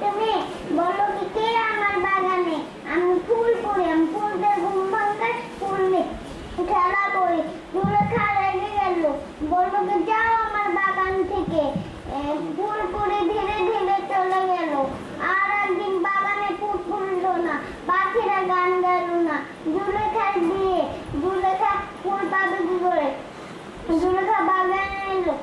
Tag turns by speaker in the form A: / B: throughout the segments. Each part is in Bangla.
A: দুটো মেয়ে কি, কে আমার বাগানে? আমি ফুল পড়ি আমি ফুলদের ঘুম ভাঙ্গাস ফুল খেলা করি দুটো খারাপ গেল। বলল কি, যাও আমার বাগান থেকে। ফুল পড়ে ধীরে ধীরে চলে গেল। আর একদিন বাগানে ফুল ফুলল না, পাখিরা গান গেল না। জুলেখার বিয়ে জুলেখা ফুল পাবে কি করে? জুলেখা বাগানে এলো।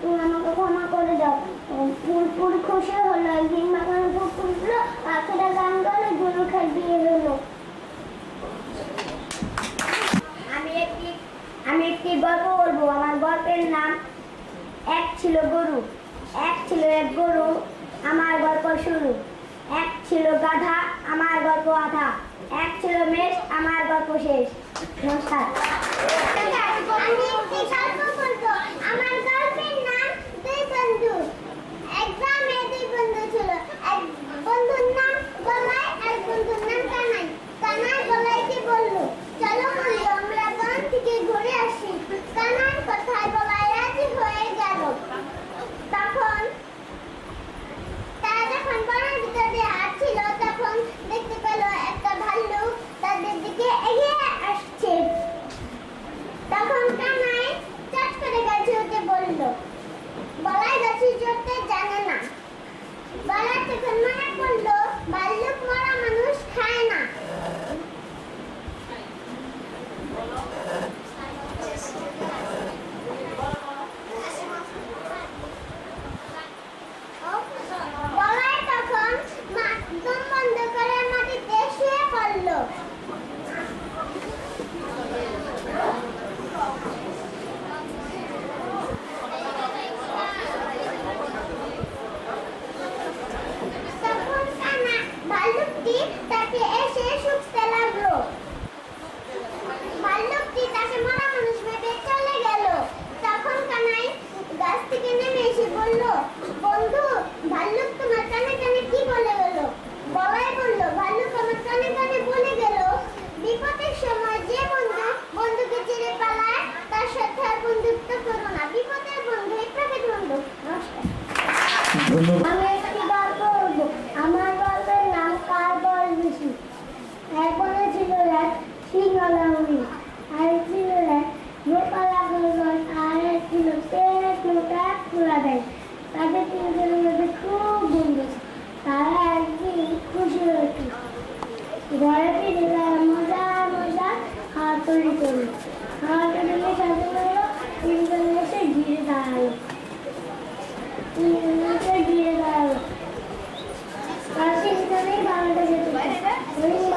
A: তুমি আমাকে ক্ষমা করে দাও ফুল ফুল খুশি হলো একদিন মাখান ফুল ফুটলো পাখিরা গান গেল দুর্খা দিয়ে হলো আমি একটি আমি একটি গল্প বলব। আমার গল্পের নাম এক ছিল গরু। এক ছিল এক গরু, আমার গল্প শুরু। এক ছিল গাধা, আমার গল্প আধা। এক ছিল মেষ, আমার গল্প শেষ। নমস্কার। গল্প বলব? আমার গল্পের নাম কার বল বেশি? একবারে ছিল এক সিংহলা উনি আর ছিল এক গোপালা গোলগল আর এক ছিল পেট মোটা খোলা দেয়। তাদের তিনজনের মধ্যে খুব বন্ধু তারা একদিন খুশি হয়েছিল ঘরে ফিরে তারা মজা মজা খাওয়া তৈরি করল। খাওয়া তৈরি সাথে তিনজন এসে ঘিরে দাঁড়াল। Thank you.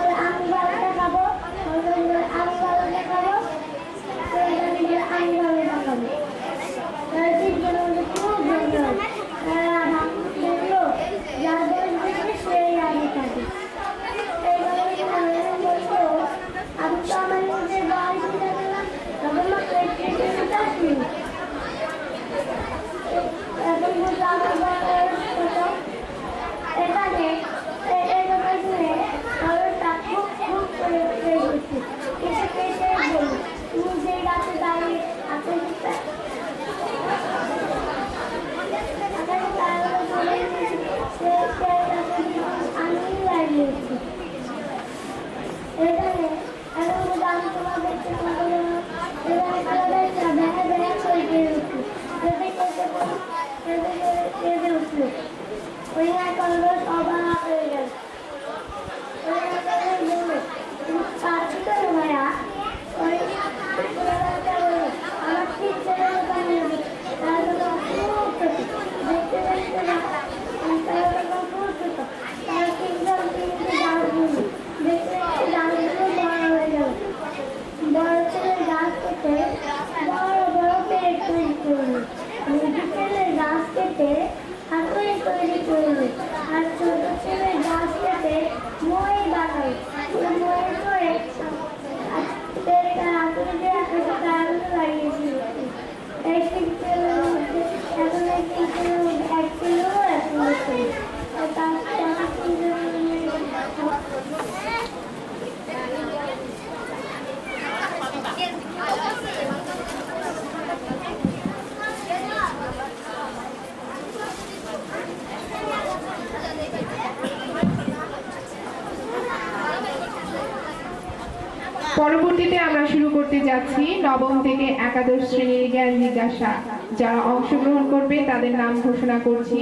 B: পরবর্তীতে আমরা শুরু করতে যাচ্ছি নবম থেকে একাদশ শ্রেণির জ্ঞান জিজ্ঞাসা। যারা অংশগ্রহণ করবে, তাদের নাম ঘোষণা করছি।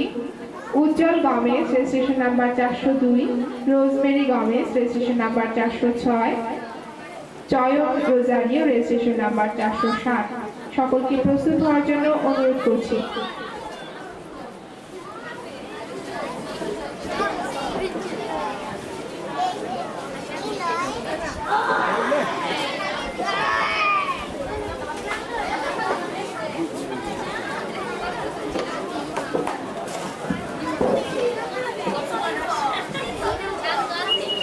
B: উজ্জ্বল গমেজ রেজিস্ট্রেশন নাম্বার চারশো দুই, রোজমেরি গমেজ রেজিস্ট্রেশন নাম্বার চারশো ছয়, চয়ন রোজারিও রেজিস্ট্রেশন নাম্বার চারশো সাত। সকলকে প্রস্তুত হওয়ার জন্য অনুরোধ করছি।